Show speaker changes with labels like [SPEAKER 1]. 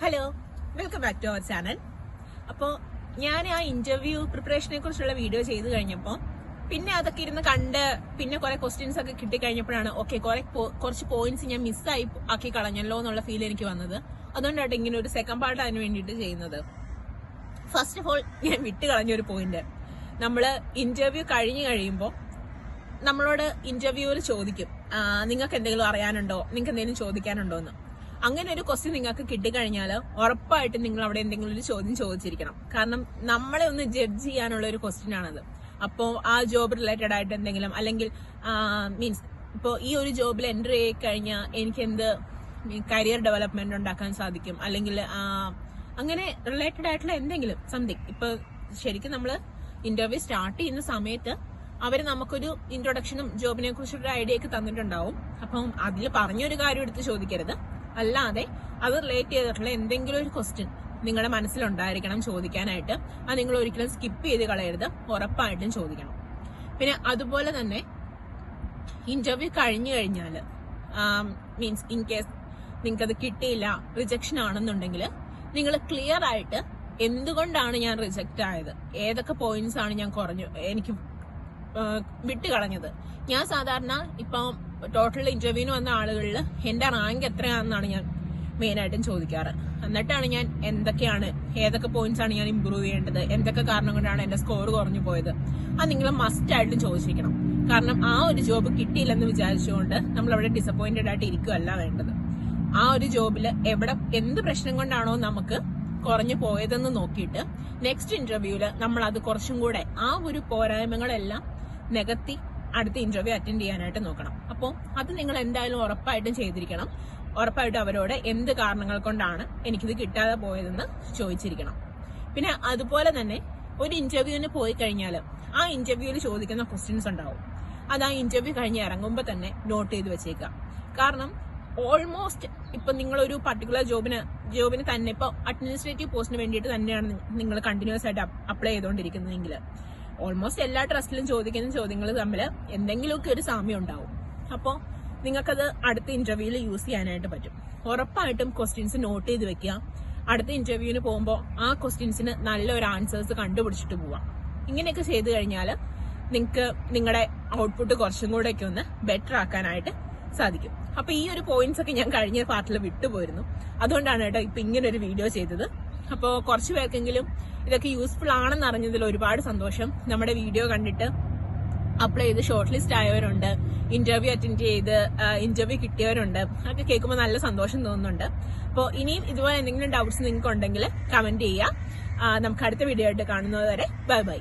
[SPEAKER 1] Hello welcome back to our channel അപ്പോൾ ഞാൻ ആ ഇന്റർവ്യൂ പ്രിപ്പറേഷനെ കുറിച്ചുള്ള വീഡിയോ ചെയ്ത് കഴിഞ്ഞപ്പോൾ പിന്നെ അതൊക്കെ ഇരുന്ന് കണ്ട് പിന്നെ കുറെ ക്വസ്റ്റ്യൻസ് ഒക്കെ കിട്ടിക്കഴിഞ്ഞപ്പോഴാണ് ഓക്കെ കുറെ കുറച്ച് പോയിന്റ്സ് ഞാൻ മിസ്സായി ആക്കി കളഞ്ഞല്ലോ എന്നുള്ള ഫീൽ എനിക്ക് വന്നത്. അതുകൊണ്ടാണ് ഇങ്ങനെ ഒരു സെക്കൻഡ് പാർട്ട് അതിന് വേണ്ടിയിട്ട് ചെയ്യുന്നത്. ഫസ്റ്റ് ഓഫ് ഓൾ ഞാൻ വിട്ട് കളഞ്ഞ ഒരു പോയിന്റ് നമ്മൾ ഇന്റർവ്യൂ കഴിഞ്ഞു കഴിയുമ്പോൾ നമ്മളോട് ഇന്റർവ്യൂവിൽ ചോദിക്കും നിങ്ങൾക്ക് എന്തെങ്കിലും അറിയാനുണ്ടോ? നിങ്ങൾക്ക് എന്തെങ്കിലും ചോദിക്കാനുണ്ടോ എന്ന് അങ്ങനെ ഒരു ക്വസ്റ്റ്യൻ നിങ്ങൾക്ക് കിട്ടിക്കഴിഞ്ഞാൽ ഉറപ്പായിട്ടും നിങ്ങൾ അവിടെ എന്തെങ്കിലും ഒരു ചോദ്യം ചോദിച്ചിരിക്കണം. കാരണം നമ്മളെ ഒന്ന് ജഡ്ജ് ചെയ്യാനുള്ള ഒരു ക്വസ്റ്റ്യൻ ആണത്. അപ്പോൾ ആ ജോബ് റിലേറ്റഡ് ആയിട്ട് എന്തെങ്കിലും അല്ലെങ്കിൽ മീൻസ് ഇപ്പോൾ ഈ ഒരു ജോബിൽ എന്റർ ചെയ്ത് കഴിഞ്ഞാൽ എനിക്ക് എന്ത് കരിയർ ഡെവലപ്മെന്റ് ഉണ്ടാക്കാൻ സാധിക്കും? അല്ലെങ്കിൽ അങ്ങനെ റിലേറ്റഡ് ആയിട്ടുള്ള എന്തെങ്കിലും സംതിങ് ഇപ്പൊ ശരിക്കും നമ്മൾ ഇന്റർവ്യൂ സ്റ്റാർട്ട് ചെയ്യുന്ന സമയത്ത് അവർ നമുക്കൊരു ഇൻട്രൊഡക്ഷനും ജോബിനെ കുറിച്ചൊരു ഐഡിയ ഒക്കെ തന്നിട്ടുണ്ടാവും. അപ്പം അതിൽ പറഞ്ഞൊരു കാര്യം എടുത്ത് ചോദിക്കരുത്. അല്ലാതെ അത് റിലേറ്റ് ചെയ്തിട്ടുള്ള എന്തെങ്കിലും ഒരു ക്വസ്റ്റ്യൻ നിങ്ങളുടെ മനസ്സിലുണ്ടായിരിക്കണം ചോദിക്കാനായിട്ട്. അത് നിങ്ങൾ ഒരിക്കലും സ്കിപ്പ് ചെയ്ത് കളയരുത്. ഉറപ്പായിട്ടും ചോദിക്കണം. പിന്നെ അതുപോലെ തന്നെ ഇന്റർവ്യൂ കഴിഞ്ഞു കഴിഞ്ഞാൽ മീൻസ് ഇൻ കേസ് നിങ്ങൾക്ക് അത് കിട്ടിയില്ല റിജക്ഷൻ ആണെന്നുണ്ടെങ്കിൽ നിങ്ങൾ ക്ലിയർ ആയിട്ട് എന്തുകൊണ്ടാണ് ഞാൻ റിജക്റ്റ് ആയത്? ഏതൊക്കെ പോയിന്റ്സ് ആണ് ഞാൻ കുറഞ്ഞു എനിക്ക് വിട്ട് കളഞ്ഞത്. ഞാൻ സാധാരണ ഇപ്പം ടോട്ടൽ ഇന്റർവ്യൂവിന് വന്ന ആളുകളിൽ എന്റെ റാങ്ക് എത്രയാണെന്നാണ് ഞാൻ മെയിൻ ആയിട്ടും ചോദിക്കാറ്. എന്നിട്ടാണ് ഞാൻ എന്തൊക്കെയാണ് ഏതൊക്കെ പോയിന്റ്സ് ആണ് ഞാൻ ഇമ്പ്രൂവ് ചെയ്യേണ്ടത് എന്തൊക്കെ കാരണം കൊണ്ടാണ് എന്റെ സ്കോർ കുറഞ്ഞു പോയത്. അത് നിങ്ങൾ മസ്റ്റ് ആയിട്ടും ചോദിച്ചിരിക്കണം. കാരണം ആ ഒരു ജോബ് കിട്ടിയില്ലെന്ന് വിചാരിച്ചുകൊണ്ട് നമ്മൾ അവിടെ ഡിസപ്പോയിന്റഡ് ആയിട്ട് ഇരിക്കുകയല്ല വേണ്ടത്. ആ ഒരു ജോബിൽ എവിടെ എന്ത് പ്രശ്നം കൊണ്ടാണോ നമുക്ക് കുറഞ്ഞു പോയതെന്ന് നോക്കിയിട്ട് നെക്സ്റ്റ് ഇന്റർവ്യൂവിൽ നമ്മൾ അത് കുറച്ചും കൂടെ ആ ഒരു പോരായ്മകളെല്ലാം നികത്തി അടുത്ത ഇന്റർവ്യൂ അറ്റൻഡ് ചെയ്യാനായിട്ട് നോക്കണം. അപ്പോൾ അത് നിങ്ങൾ എന്തായാലും ഉറപ്പായിട്ടും ചെയ്തിരിക്കണം. ഉറപ്പായിട്ടും അവരോട് എന്ത് കാരണങ്ങൾ കൊണ്ടാണ് എനിക്കിത് കിട്ടാതെ പോയതെന്ന് ചോദിച്ചിരിക്കണം. പിന്നെ അതുപോലെ തന്നെ ഒരു ഇന്റർവ്യൂവിന് പോയി കഴിഞ്ഞാൽ ആ ഇന്റർവ്യൂവിൽ ചോദിക്കുന്ന ക്വസ്റ്റ്യൻസ് ഉണ്ടാവും. അത് ആ ഇന്റർവ്യൂ കഴിഞ്ഞ് ഇറങ്ങുമ്പോൾ തന്നെ നോട്ട് ചെയ്ത് വെച്ചേക്കുക. കാരണം ഓൾമോസ്റ്റ് ഇപ്പം നിങ്ങളൊരു പർട്ടിക്കുലർ ജോബിന് ജോബിന് തന്നെ ഇപ്പോൾ അഡ്മിനിസ്ട്രേറ്റീവ് പോസ്റ്റിന് വേണ്ടിയിട്ട് തന്നെയാണ് നിങ്ങൾ കണ്ടിന്യൂസ് ആയിട്ട് അപ്ലൈ ചെയ്തുകൊണ്ടിരിക്കുന്നതെങ്കിൽ ഓൾമോസ്റ്റ് എല്ലാ ട്രസ്റ്റിലും ചോദിക്കുന്ന ചോദ്യങ്ങൾ തമ്മിൽ എന്തെങ്കിലുമൊക്കെ ഒരു സാമ്യം ഉണ്ടാവും. അപ്പോൾ നിങ്ങൾക്കത് അടുത്ത ഇന്റർവ്യൂവിൽ യൂസ് ചെയ്യാനായിട്ട് പറ്റും. ഉറപ്പായിട്ടും ക്വസ്റ്റ്യൻസ് നോട്ട് ചെയ്ത് വെക്കുക. അടുത്ത ഇന്റർവ്യൂവിന് പോകുമ്പോൾ ആ ക്വസ്റ്റ്യൻസിന് നല്ലൊരു ആൻസേഴ്സ് കണ്ടുപിടിച്ചിട്ട് പോവാം ഇങ്ങനെയൊക്കെ ചെയ്തു കഴിഞ്ഞാൽ നിങ്ങൾക്ക് നിങ്ങളുടെ ഔട്ട്പുട്ട് കുറച്ചും കൂടെ ഒക്കെ ഒന്ന് ബെറ്റർ ആക്കാനായിട്ട് സാധിക്കും. അപ്പൊ ഈ ഒരു പോയിന്റ്സ് ഒക്കെ ഞാൻ കഴിഞ്ഞ പാർട്ടിൽ വിട്ടുപോയിരുന്നു. അതുകൊണ്ടാണ് കേട്ടോ ഇപ്പൊ ഇങ്ങനെ ഒരു വീഡിയോ ചെയ്തത്. അപ്പോൾ കുറച്ച് പേർക്കെങ്കിലും ഇതൊക്കെ യൂസ്ഫുൾ ആണെന്ന് അറിഞ്ഞതിൽ ഒരുപാട് സന്തോഷം. നമ്മുടെ വീഡിയോ കണ്ടിട്ട് അപ്ലൈ ചെയ്ത് ഷോർട്ട് ലിസ്റ്റ് ആയവരുണ്ട് ഇന്റർവ്യൂ അറ്റൻഡ് ചെയ്ത് ഇന്റർവ്യൂ കിട്ടിയവരുണ്ട്. അതൊക്കെ കേൾക്കുമ്പോൾ നല്ല സന്തോഷം തോന്നുന്നുണ്ട്. അപ്പോൾ ഇനിയും ഇതുപോലെ എന്തെങ്കിലും ഡൗട്ട്സ് നിങ്ങൾക്ക് ഉണ്ടെങ്കിൽ കമന്റ് ചെയ്യുക നമുക്ക് അടുത്ത വീഡിയോ ആയിട്ട് കാണുന്നത് വരെ ബൈ ബൈ